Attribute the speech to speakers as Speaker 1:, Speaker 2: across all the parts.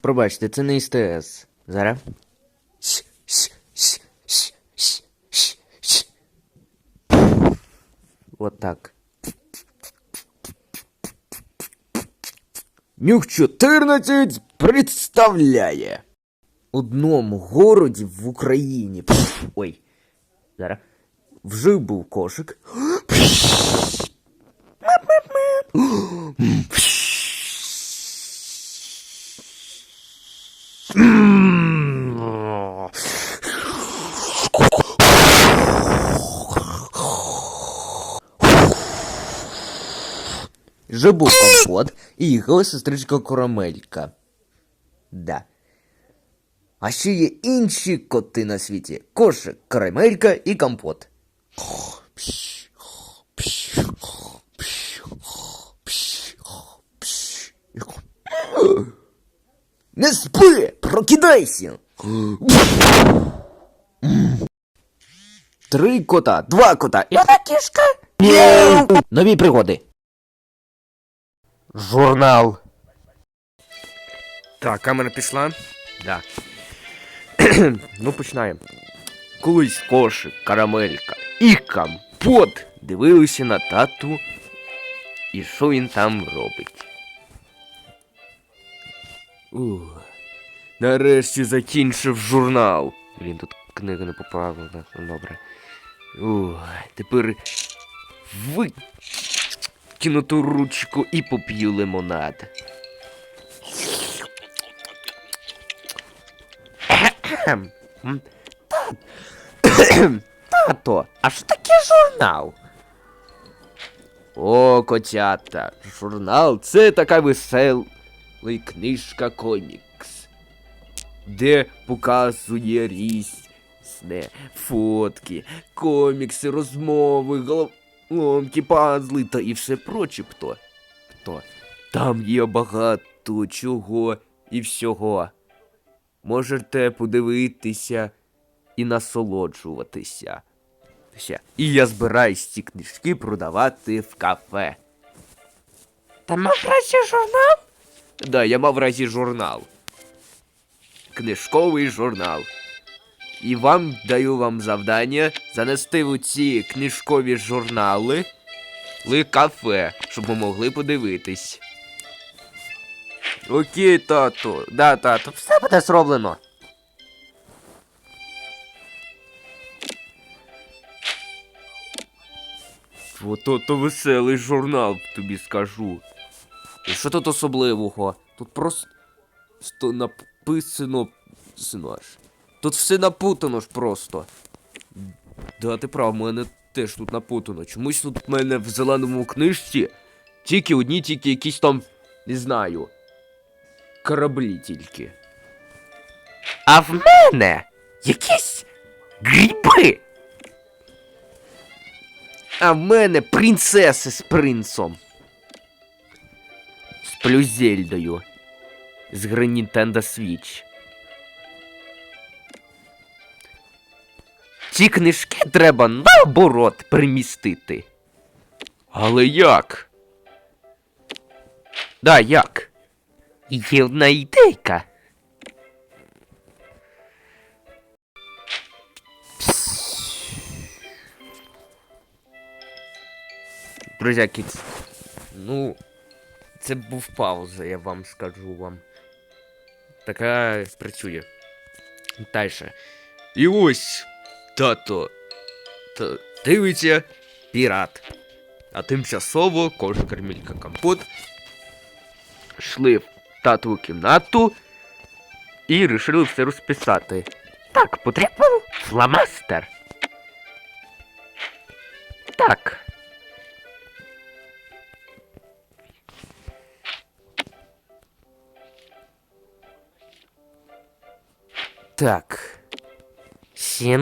Speaker 1: Пробачте, це не СТС. Зараз. От так. Нюх 14 представляє. Одному городі в Україні. Ой. Зараз. Вже був кошик. Вже був компот і їхала сестричка Коромелька. Да. А ще є інші коти на світі. Кошик, карамелька і компот. Не спи! Прокидайся! Три кота, два кота і одна кішка. Нові пригоди. Журнал. Так, камера пішла. Да. ну, починаємо. Колись кошик, карамелька і компот дивилися на тату. І що він там робить? Ух. Нарешті закінчив журнал. Блін, тут книга не поправлена. Ну, добре. Ух, тепер викину ту ручку і поп'ю лимонад. Та- Тато, а що таке журнал? О, котята, журнал це така весела книжка комікс, де показує різне фотки, комікси, розмови, головоломки, пазли та і все проче хто. Там є багато чого і всього. Можете подивитися і насолоджуватися. І я збираюсь ці книжки продавати в кафе. Та мав журнал? Да, я мав разі журнал. Книжковий журнал. І вам даю вам завдання занести в ці книжкові журнали в кафе, щоб ви могли подивитись. Окей, тату. Да, тату, все буде зроблено. Ото то веселий журнал, тобі скажу. І що тут особливого? Тут просто написано. Синаш. Тут все напутано ж просто. Да, ти прав, в мене теж тут напутано. Чомусь тут в мене в зеленому книжці тільки одні, тільки якісь там, не знаю, кораблі тільки. А в мене якісь гриби. А в мене принцеси з принцом. З плюзельдою. З гри Nintendo Switch. Ці книжки треба наоборот примістити. Але як? Да, як? Є одна ідейка. Друзяки, ц- ну, це був пауза, я вам скажу вам. Така працює. Дальше. І ось тато та, дивиться пірат. А тимчасово кожа кармілька компот йшли в татову кімнату і вирішили все розписати. Так, потрібен фломастер. Так. Так. Ще.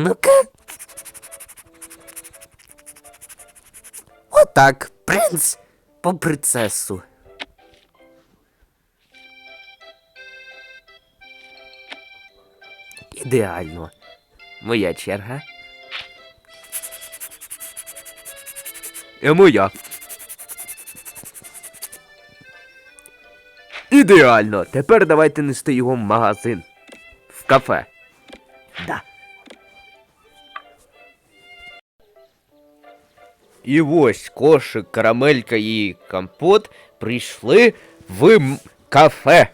Speaker 1: Отак, принц по принцесу. Ідеально. Моя черга. І моя. Ідеально. Тепер давайте нести його в магазин. В кафе. Да. І ось кошик, карамелька і компот прийшли в м- кафе.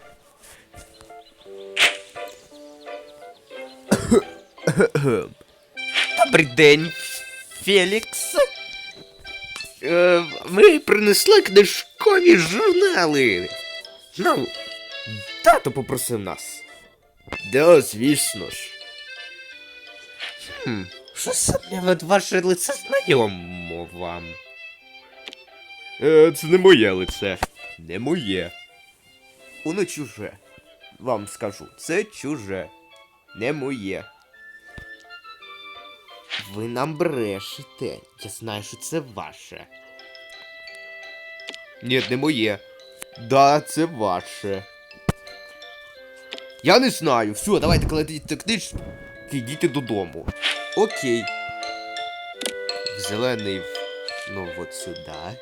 Speaker 1: Добрий день, Фелікс. Е, ми принесли книжкові журнали. Ну, тато попросив нас. Да, звісно ж. Хм, що саме від ваше лице знайомо вам? Е, це не моє лице. Не моє. Воно чуже. Вам скажу, це чуже. Не моє. Ви нам брешете. Я знаю, що це ваше. Ні, не моє. Да, це ваше. Я не знаю. Все, давайте кладіть книжки, йдіть додому. Окей. В зелений. Ну, от сюди.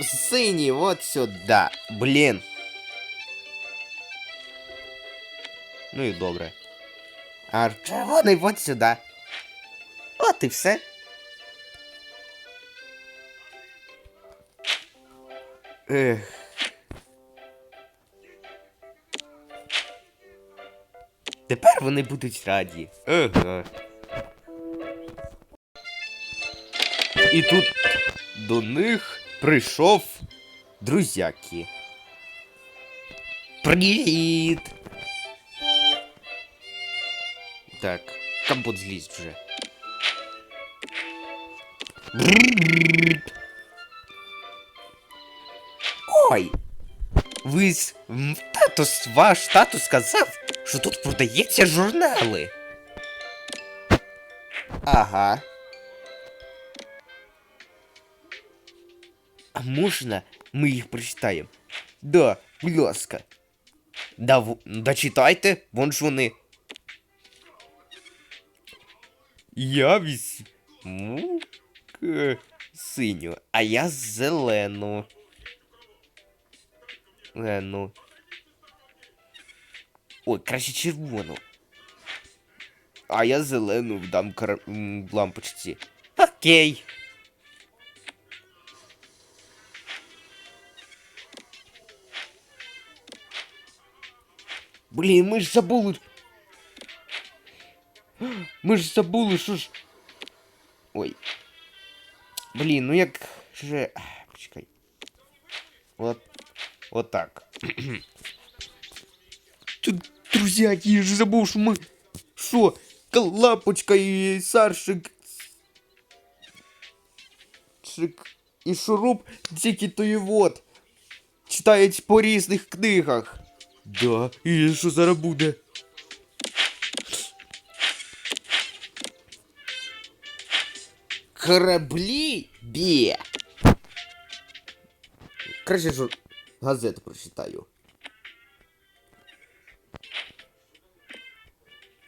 Speaker 1: Синій, от сюди. Блін. Ну і добре. А червоний от сюди. От і все. Ех. Тепер вони будуть раді. Ага. І тут до них прийшов друзяки. Привіт! Так, компот злізь вже. Ой! Ви Тато, ваш тато сказав, що тут продаються журнали. Ага. А можна ми їх прочитаємо? Да, будь ласка. Да, в... да читайте, вон ж вони. Я к- синю, а я зелену. Лену. Ой, краще червону. А я зелену дам кар... м, лампочці. Окей. Блін, ми ж забули. Ми ж забули, що ж. Ой. Блін, ну як же. Ах, Почекай. От. От так. Тут, друзяки, я ж забув, що ми. Що? Лапочка і Саршик. Шик і шуруп тільки той вот. Читають по різних книгах. Да, і що зараз буде? Кораблі бє. Краще ж газету прочитаю.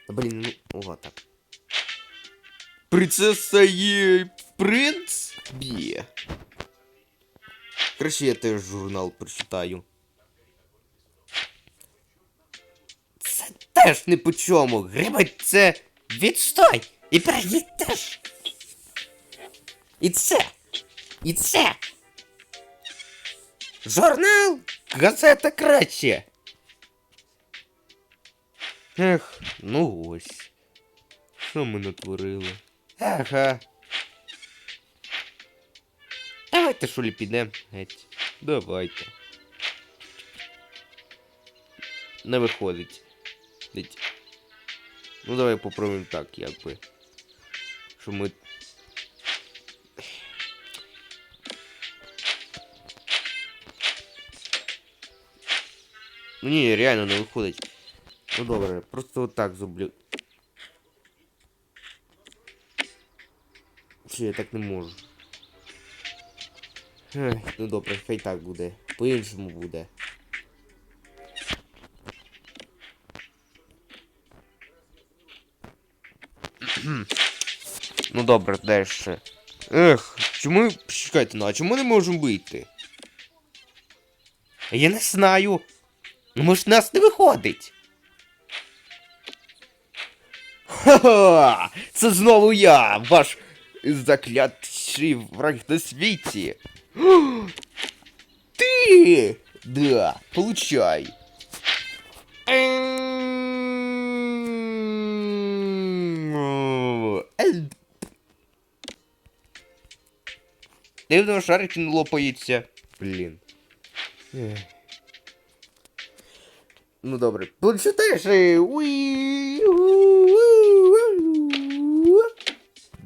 Speaker 1: Та, Блін, ну, вот так. Принцеса і принц б'є. Краще я теж журнал прочитаю. Це теж не по чому. Грибать це відстой. І перейдіть теж. І це. І це. Журнал. Газета краще. Ех, ну ось. Що ми натворили? Ага. Давайте що ли підемо геть. Давайте. Не виходить. Геть. Ну давай попробуємо так, якби. Що ми. Ну ні, реально не виходить. Ну добре, просто отак зроблю. Чи я так не можу. Ех, ну добре, хай так буде. По-іншому буде. ну добре, далі. Ех, чому. Чекайте, ну а чому не можемо вийти?
Speaker 2: Я не знаю. Ну, може, нас не виходить. Ха-ха! Це знову я, ваш заклятший враг на світі. Ти! Да, получай. Ем. Дивно, шарик не лопається. Блін. Ну добре. Почитаєш. е, уі, у, у, у.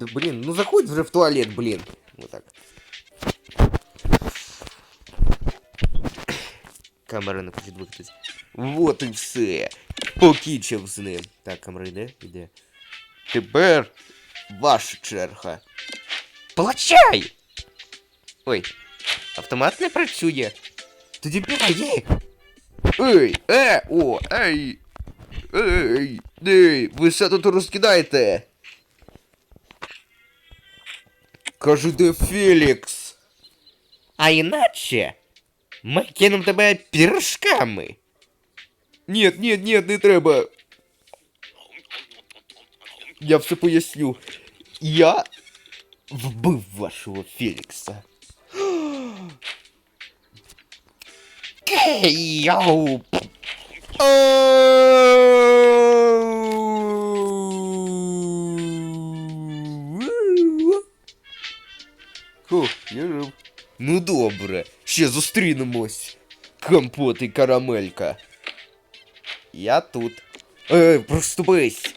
Speaker 2: Да блін, ну заходь вже в туалет, блін. Вот так. Камера не хоче двигатись. Вот і все. Покінчив з ним. Так, камера йде, йде. Тепер ваша черга. Получай! Ой, автомат не працює. Тоді бігає. Ей, е, о, ей. Ей, ей, ви все тут розкидаєте. Кажу, де Фелікс. А іначе ми кинемо тебе піршками. Ні, ні, ні, не треба. Я все поясню. Я вбив вашого Фелікса. Йоу! Ну добре, ще зустрінемось. Компот і карамелька. Я тут. Ей, проступись.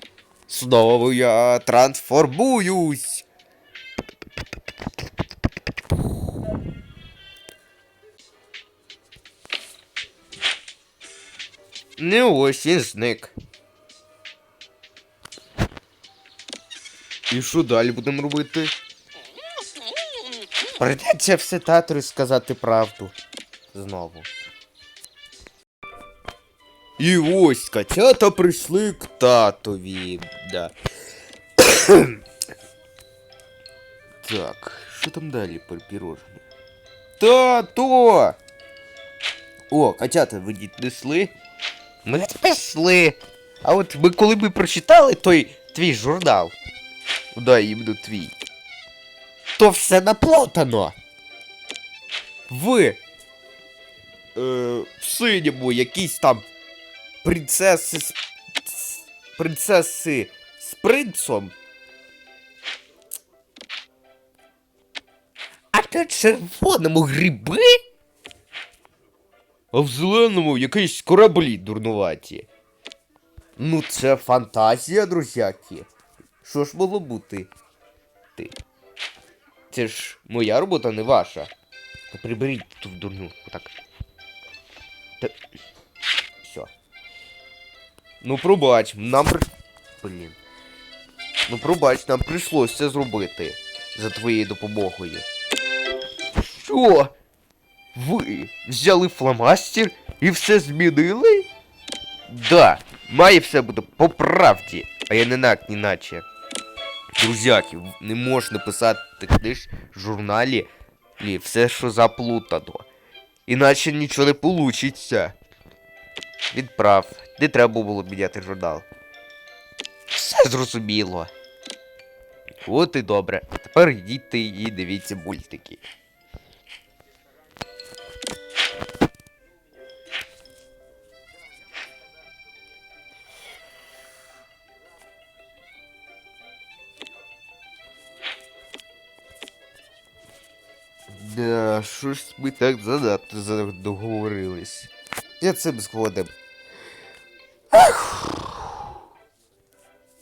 Speaker 2: Знову я трансформуюсь. Не ось він зник. І що далі будемо робити? Придеться все татору сказати правду. Знову. І ось котята прийшли к татові. Да. так, що там далі по пірожні? Тато! О, котята, ви віднесли? Ми віднесли. А от ви коли б прочитали той твій журнал. Да, іменно твій. То все наплутано. Ви. Е, в синьому якісь там принцеси з- принцеси з принцом. А на червоному гриби? А в зеленому якісь кораблі дурнуваті. Ну, це фантазія, друзяки. Що ж могло бути? Ти. Це ж моя робота, не ваша. Та приберіть ту дурню. Отак. Та... Все. Ну пробач, нам при... Блін. Ну пробач, нам прийшлося це зробити. За твоєю допомогою. Що? Ви взяли фломастер і все змінили? Да, має все бути по правді, а я не ні наче. Друзяки, не можна писати книж в журналі і все, що заплутано. Іначе нічого не получиться. Відправ. Не треба було міняти журнал. Все зрозуміло. От і добре. Тепер йдіть і дивіться мультики. Да, що ж ми так занадто за- договорились. Я цим згоден.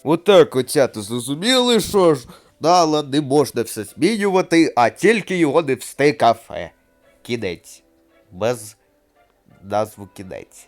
Speaker 2: Отак оцято зрозуміли, що ж дала не можна все змінювати, а тільки його не всти кафе. Кінець. Без назву кінець.